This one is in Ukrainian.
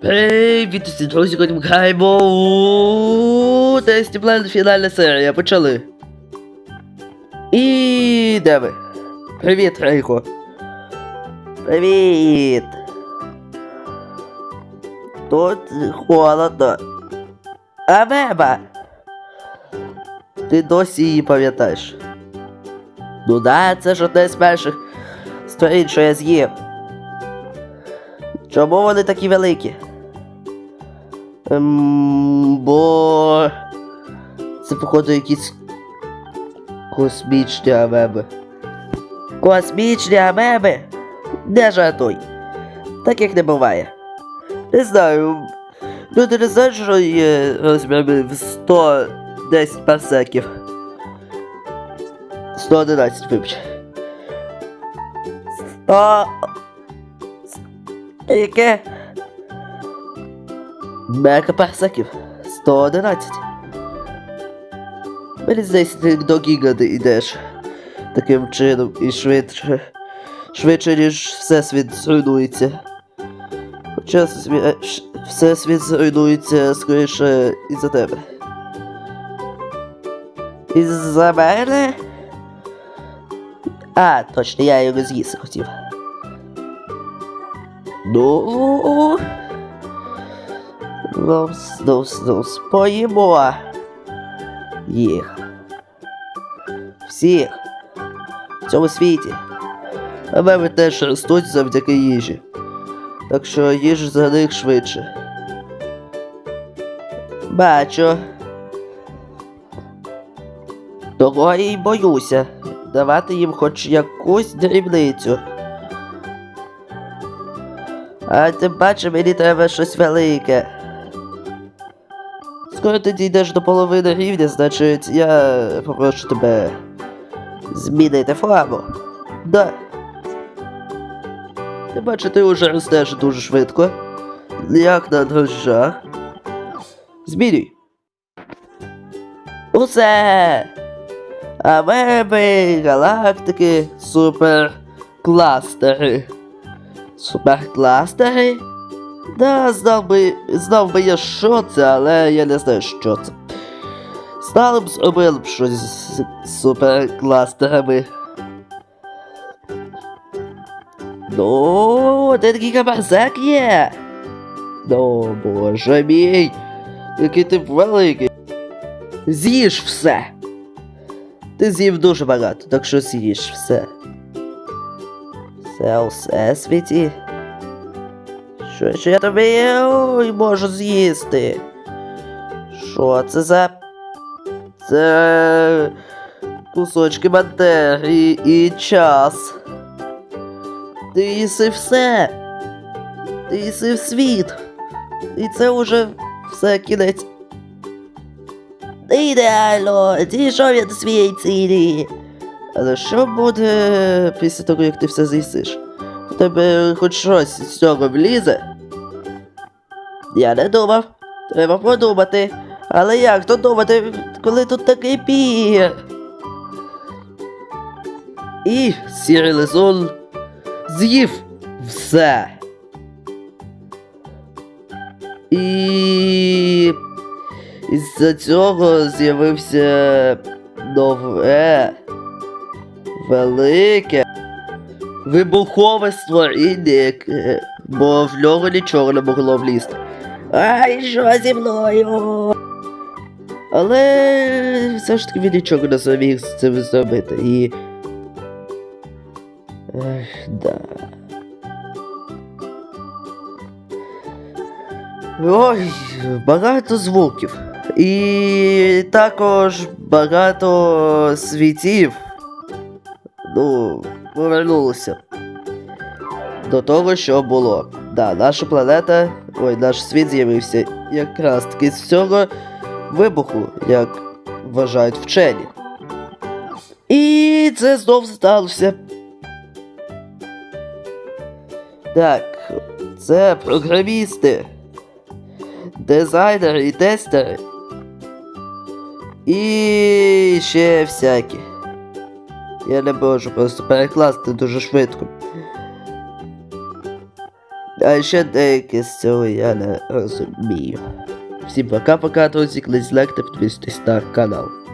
Привіт, усі друзі, сьогодні ми граємо у Тесті План фінальна серія. Почали. І де ви? Привіт, Рейко. Привіт. Тут холодно. Амеба. Ти досі її пам'ятаєш. Ну да, це ж одне з перших сторін, що я з'їв. Чому вони такі великі? Ем, бо це, походу, якісь космічні амеби. Космічні амеби? Не жартуй. Як не буває. Не знаю. Люди не знають, що є розмірами в 110 парсеків. 111, вибач. 100... Яке? Мегапарсеків. 111. Мені здається, ти до гігада йдеш. Таким чином і швидше. Швидше, ніж всесвіт зруйнується. Хоча е, всесвіт зруйнується скоріше із-за тебе. Із-за мене? А, точно, я його з'їсти хотів. Ну. Ну, ну, ну, споїмо їх. Всіх. В цьому світі. А меми теж ростуть завдяки їжі. Так що їж за них швидше. Бачу. Того й боюся. Давати їм хоч якусь дрібницю. А тим паче мені треба щось велике. Скоро ти дійдеш до половини рівня, значить я попрошу тебе змінити форму. Да. Ти бачу, ти вже ростеш дуже швидко. Як на дрожжах. Змінюй. Усе! Амеби, галактики, суперкластери. Суперкластери? Да, знав би, знав би я, що це, але я не знаю, що це. Стали б зробили б щось з суперкластерами. Ну, один гігабарзак є. Ну, боже мій, який ти великий. З'їж все. Ти з'їв дуже багато, так що з'їж все. Все у всесвіті. Що ще я тобі ой, можу з'їсти? Що це за. Це кусочки матерії і час. Ти їси все. Ти їси світ. І це уже все кінець. Ідеально, дійшов я до своєї цілі. Але що буде після того, як ти все з'їсиш? В тебе хоч щось з цього влізе? Я не думав. Треба подумати. Але як то думати, коли тут такий пір? І сірий лизун з'їв все. І із-за цього з'явився нове, велике, вибухове створіння, яке- бо в нього нічого не могло влізти. Ай, що зі мною? Але все ж таки він нічого не зміг з цим зробити і. Ех, да. Ой, багато звуків. І також багато світів. Ну, повернулося. До того, що було. Да, наша планета, ой, наш світ з'явився якраз таки з цього вибуху, як вважають вчені. І це знов сталося. Так, це програмісти, дизайнери і тестери. І ще всякі. Я не можу просто перекласти дуже швидко. А ще деяке з цього я не розумію. Всім пока-пока, друзі, не злегте підписуйтесь на канал.